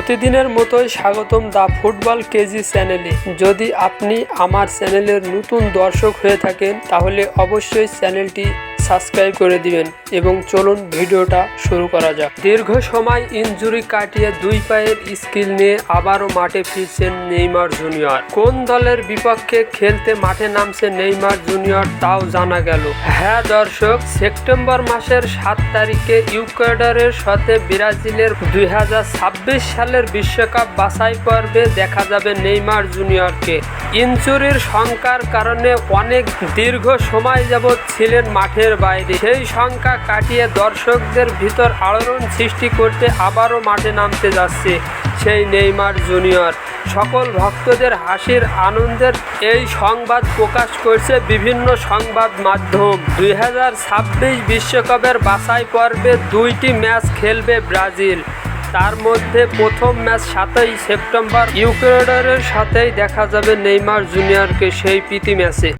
প্রতিদিনের মতোই স্বাগতম দা ফুটবল কেজি চ্যানেলে। যদি আপনি আমার চ্যানেলের নতুন দর্শক হয়ে থাকেন, তাহলে অবশ্যই চ্যানেলটি সাবস্ক্রাইব করে দিবেন এবং চলুন ভিডিওটা শুরু করা যাক। দীর্ঘ সময় ইনজুরি কাটিয়ে দুই পায়ের স্কিল নিয়ে আবারও মাঠে ফিরছেন নেইমার জুনিয়র। কোন দলের বিপক্ষে খেলতে মাঠে নামছে নেইমার জুনিয়র তাও জানা গেল। হ্যাঁ দর্শক, সেপ্টেম্বর মাসের সাত তারিখে ইউকোয়েডারের সাথে ব্রাজিলের দুই হাজার ছাব্বিশ সালের বিশ্বকাপ বাছাই পর্বে দেখা যাবে নেইমার জুনিয়রকে। ইনজুরির শঙ্কার কারণে অনেক দীর্ঘ সময় যাবৎ ছিলেন মাঠের বাইরে। সেই শঙ্কা কাটিয়ে দর্শকদের ভিতর আলোড়ন সৃষ্টি করতে আবারও মাঠে নামতে যাচ্ছে সেই নেইমার জুনিয়র। সকল ভক্তদের হাসির আনন্দের এই সংবাদ প্রকাশ করছে বিভিন্ন সংবাদ মাধ্যম। দুই বিশ্বকাপের বাছাই পর্বে দুইটি ম্যাচ খেলবে ব্রাজিল। তার মধ্যে প্রথম ম্যাচ সাতই সেপ্টেম্বর ইউক্রেডারের সাথেই দেখা যাবে নেইমার জুনিয়রকে সেই প্রীতি ম্যাচে।